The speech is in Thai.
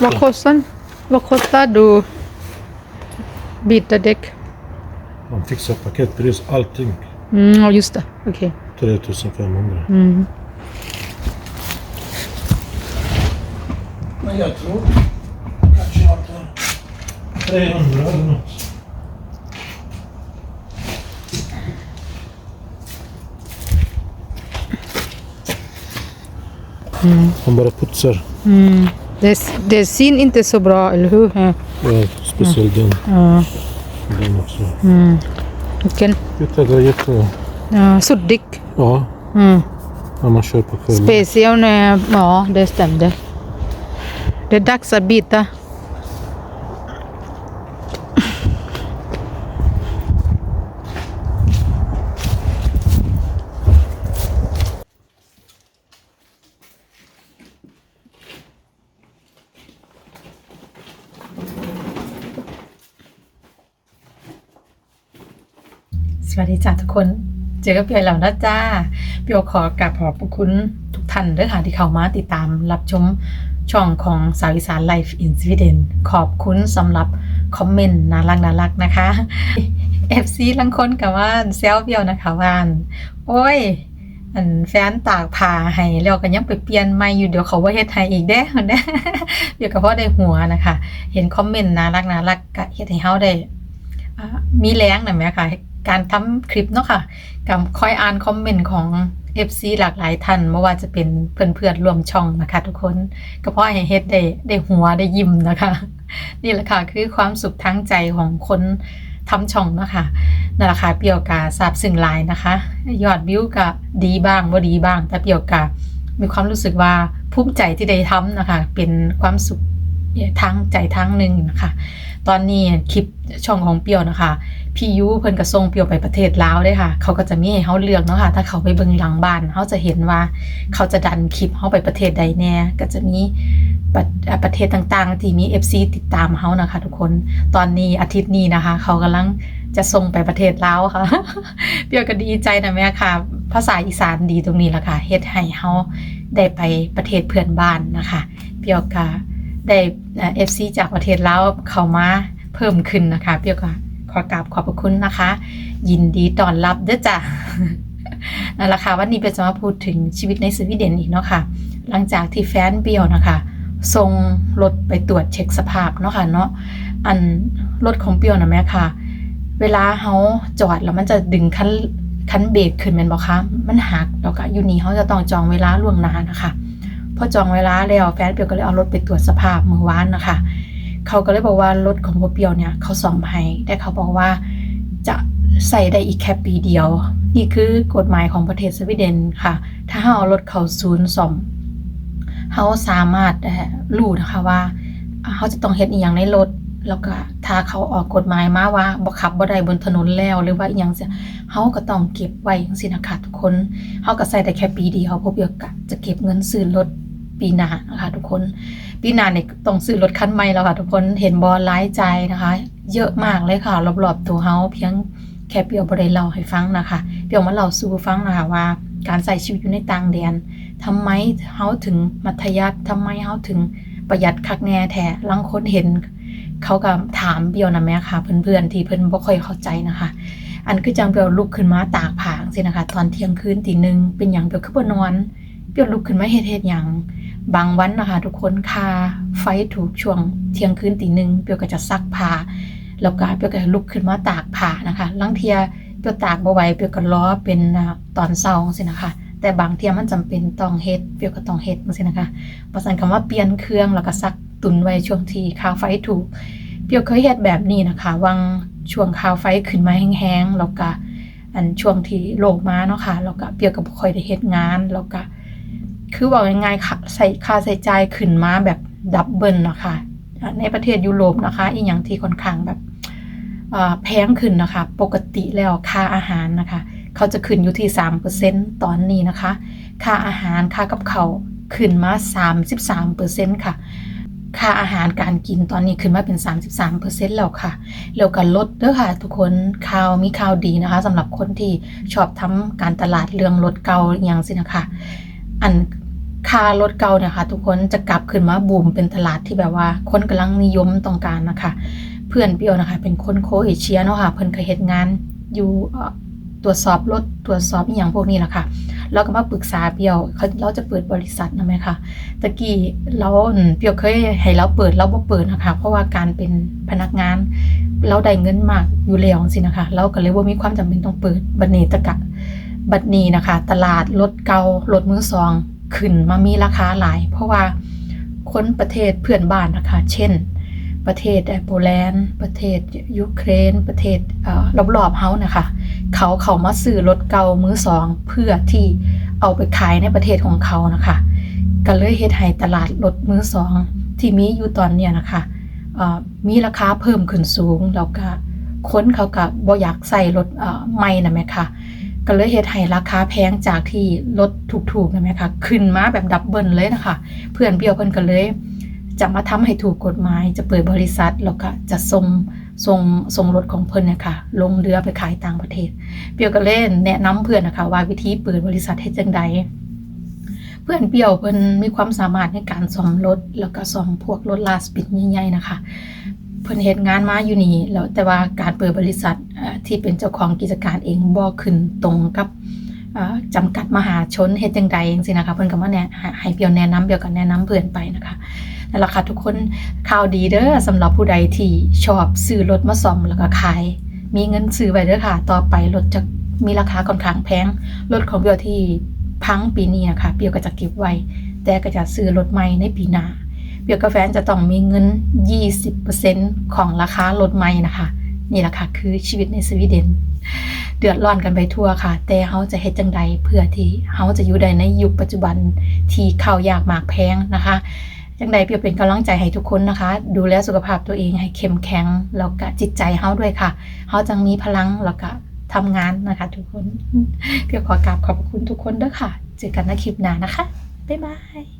Vad kostar, vad kostar du byta däck? Man fixar paketpris, allting. Mm, just det. Okej. 3500. Mm. Men jag tror kanske jag tar 300 eller något. Han bara putsar. Mm. Det, det ser inte så bra, eller hur? Ja. Ja, speciellt den. Ja. Den också. Vilken? Titta, det är jätte... Ja, suddig. Ja, Mm. när man kör på själv. Special, eh, ja det stämde. Det är dags att byta. วัสดีจ้าทุกคน เจอกับเปียแล้วนะจ้าเปียวขอกราบขอบพระคุณทุกท่านด้วยค่ะที่เข้ามาติดตามรับชมช่องของสาวอีสานไลฟ์อินสวีเดนขอบคุณสำหรับคอมเมนต์น่ารักน่ารักนะคะ FC ลังคนกับว่าเซลเปียวนะคะว่าอันโอ้ยอันแฟนตากผ้าให้แล้วก็ยังไปเปลี่ยนใหม่อยู่เดี๋ยวเขาว่าเฮ็ดให้อีกเด้อเด้เดี๋ยวก็เพราะได้หัวนะคะ เห็นคอมเมนต์น่ารักน่ารักก็เฮ็ดให้เฮาได้มีแรงนะแม่ค่ะ การทำคลิปเนาะค่ะกับคอยอ่านคอมเมนต์ของ FC หลากหลายท่านไม่ว่าจะเป็นเพื่อนๆร่วมช่องนะคะทุกคนก็เพราะให้เฮ็ดได้ได้หัวได้ยิ้มนะคะ นี่แหละค่ะคือความสุขทั้งใจของคนทำช่องเนาะคะนั่นแหละค่ะเปียวกาทราบซึ้งลายนะคะ ยอดวิวก็ดีบ้างบ่ดีบ้าง แต่เปียวกามีความรู้สึกว่าภูมิใจที่ได้ทำนะคะ เป็นความสุขทางใจทางหนึ่งนะคะ ตอนนี้คลิปช่องของเปียวนะคะ พี่ยูเพิ่นก็ส่งเปียวไปประเทศลาวเด้ค่ะ เขาก็จะมีให้เฮาเลือกเนาะค่ะ ถ้าเขาไปเบิ่งหลังบ้านเขาจะเห็นว่าเขาจะดันคลิปเฮาไปประเทศใดแน่ ก็จะมีประประเทศต่างๆ ที่มี FC ติดตามเฮานะคะ ทุกคน ตอนนี้อาทิตย์นี้นะคะ เขากำลังจะส่งไปประเทศลาวค่ะ เปียวก็ดีใจนะแม่ค่ะ ภาษาอีสานดีตรงนี้ละค่ะเฮ็ดให้เฮาได้ไปประเทศเพื่อนบ้านนะคะ เปียวก็ได้เอฟซีจากประเทศลาวเข้ามาเพิ่มขึ้นนะคะ เปียวก็ ขอกราบขอบพระคุณนะคะ ยินดีต้อนรับเด้อจ้ะนั่นแหละค่ะวันนี้เปียวจะมาพูดถึงชีวิตในสวีเดนอีกเนาะค่ะ หลังจากที่แฟนเปียวนะคะส่งรถไปตรวจเช็คสภาพเนาะค่ะเนาะอันรถของเปียวนะแม่ค่ะ เวลาเฮาจอดแล้วมันจะดึงคันคันเบรกขึ้นแม่นบ่คะมันหักแล้วก็อยู่นี่เฮาจะต้องจองเวลาล่วงหน้านะคะพอจองเวลาแล้วแฟนเปียวก็เลยเอารถไปตรวจสภาพเมื่อวานนะคะ เขาก็เลยบอกว่ารถของพ่อเปียวเนี่ยเขาซ่อมให้แต่เขาบอกว่าจะใส่ได้อีกแค่ปีเดียว นี่คือกฎหมายของประเทศสวีเดนค่ะ ถ้าเราเอารถเขาศูนย์ซ่อมเขาสามารถเอ่อรู้นะคะว่าเขาจะต้องเฮ็ดอีหยังในรถแล้วก็ถ้าเขาออกกฎหมายมาว่าบ่ขับบ่ได้บนถนนแล้วหรือว่าอีหยังเสียเขาก็ต้องเก็บไว้จังซี่นะคะทุกคนเขาก็ใส่ได้แค่ปีเดียวพราะเปียวกะจะเก็บเงินซื้อรถปีหน้านะคะทุกคน ปีหน้าเนี่ยต้องซื้อรถคันใหม่แล้วค่ะ ทุกคนเห็นบอลไลฟ์ใจนะคะ เยอะมากเลยค่ะ รอบๆตัวเฮาเพียงแค่เปียวบ่ได้เล่าให้ฟังนะคะ เปียวมาเล่าสู่ฟังนะคะว่า การใส่ชีวิตอยู่ในต่างแดนทำไมเฮาถึงมัธยัสถ์ทำไมเฮาถึงประหยัดคักแน่แท้ลังคนเห็น เขาก็ถามเปียวนะแม่ค่ะ เพื่อนๆที่เพิ่นบ่ค่อยเข้าใจนะคะอันคือจังเปียวลุกขึ้นมาตากผางซี่นะคะ ตอนเที่ยงคืนตีหนึ่งเป็นหยังเปียวคือบ่นอน เปียวลุกขึ้นมาเฮ็ดเฮ็ดหยัง บางวันนะคะ ทุกคนคาไฟถูกช่วงเที่ยงคืนตีหนึ่งเปียวก็จะซักผ้าแล้วก็เปียวก็ลุกขึ้นมาตากผ้านะคะลังเทียเปียวตากบ่ไหวเปียวก็ล้อเป็นตอนเช้าจังซี่นะคะ แต่บางเทียมันจำเป็นต้องเฮ็ดเปียวก็ต้องเฮ็ดจังซี่นะคะเพราะฉะนั้นคำว่าเปลี่ยนเครื่องแล้วก็ซักตุนไว้ช่วงที่ค่าไฟถูก เปียวเคยเฮ็ดแบบนี้นะคะวังช่วงค่าไฟขึ้นมาแห้งๆแล้วก็อันช่วงที่โลกมาเนาะค่ะแล้วก็เปียวก็บ่ค่อยได้เฮ็ดงานแล้วก็ คือบอกง่ายๆค่ะใส่ค่าใส่ใจขึ้นมาแบบดับเบิลนะคะ ในประเทศยุโรปนะคะ อีกอย่างที่ค่อนข้างแบบแพงขึ้นนะคะ ปกติแล้วค่าอาหารนะคะ เขาจะขึ้นอยู่ที่3%ตอนนี้นะคะ ค่าอาหารค่ากับเขาขึ้นมา 33%ค่ะ ค่าอาหารการกินตอนนี้ขึ้นมาเป็น 33%แล้วค่ะ แล้วก็ลดด้อค่ะ ทุกคนข่าวมีข่าวดีนะคะสำหรับคนที่ชอบทำการตลาดเรื่องรถเกาอย่างสินะคะ อันคารถเก่าเนี่ยค่ะทุกคนจะกลับขึ้นมาบูมเป็นตลาดที่แบบว่า คนกำลังนิยมต้องการนะคะ เพื่อนเปียวนะคะ เป็นคนโคเอเชียเนาะค่ะ เพิ่นเคยเฮ็ดงานอยู่ตรวจสอบรถตรวจสอบอย่างพวกนี้แหละค่ะเราก็มาปรึกษาเปียวเขาเราจะเปิดบริษัทนะไหมคะตะกี้เราเปียวเคยให้เราเปิดเราบ่เปิดนะคะ เพราะว่าการเป็นพนักงาน เราได้เงินมากอยู่แล้วสินะคะ เราก็เลยว่ามีความจำเป็นต้องเปิดบันี้ตะกะ บัดนี้นะคะ ตลาดรถเก่ารถมือสองขึ้นมามีราคาหลาย เพราะว่าคนประเทศเพื่อนบ้านนะคะ เช่น ประเทศโปแลนด์ ประเทศยูเครน ประเทศเอ่อรอบๆเฮานะคะ เขาเขามาซื้อรถเก่ามือสอง เพื่อที่เอาไปขายในประเทศของเขานะคะ ก็เลยเฮ็ดให้ตลาดรถมือสอง ที่มีอยู่ตอนเนี้ยนะคะมีราคาเพิ่มขึ้นสูงแล้วก็คนเขาก็บ่อยากใส่รถใหม่นะแม่ค่ะ ก็เลยเฮ็ดให้ราคาแพงจากที่รถถูกๆนะแม่ค่ะขึ้นมาแบบดับเบิลเลยนะคะ เพื่อนเบี้ยวเพิ่นก็เลยจะมาทำให้ถูกกฎหมาย จะเปิดบริษัทแล้วก็จะส่งส่งส่งรถของเพิ่นเนี่ยค่ะลงเรือไปขายต่างประเทศ เปียวก็เล่นแนะนำเพื่อนนะคะว่าวิธีเปิดบริษัทเฮ็ดจังใดเพื่อนเปียวเพิ่นมีความสามารถในการซ่อมรถแล้วก็ซ่อมพวกรถลาสปิดใหญ่ๆนะคะ เพิ่นเฮ็ดงานมาอยู่นี่แล้วแต่ว่าการเปิดบริษัทที่เป็นเจ้าของกิจการเองบ่ขึ้นตรงกับจำกัดมหาชนเฮ็ดจังใดจังซี่นะคะเพิ่นก็มาแนะให้เปียวแนะนำเปียวก็แนะนำเพื่อนไปนะคะนั่นแหละค่ะทุกคนข่าวดีเด้อสำหรับผู้ใดที่ชอบซื้อรถมาซ่อมแล้วก็ขาย มีเงินซื้อไว้เด้อค่ะ ต่อไปรถจะมีราคาค่อนข้างแพงรถของเบียวที่พังปีนี้นะคะเบียวก็จะเก็บไว้ แต่ก็จะซื้อรถใหม่ในปีหน้า เบียวกับแฟจะต้องมีเงิน 20%ของราคารถใหม่นะคะ นี่แหละค่ะ คือชีวิตในสวีเดน เดือดร้อนกันไปทั่วค่ะ แต่เฮาจะเฮ็ดจังใดเพื่อที่เฮาจะอยู่ได้ในยุคปัจจุบันที่ข้าวยากหมากแพงนะคะจังใดเปียวเป็นกำลังใจให้ทุกคนนะคะ ดูแลสุขภาพตัวเองให้เข้มแข็งแล้วก็จิตใจเฮาด้วยค่ะเฮาจังมีพลังแล้วก็ทำงานนะคะ ทุกคนเปียวขอกราบขอบคุณทุกคนด้วยค่ะ เจอกันในคลิปหน้านะคะ บ๊ายบาย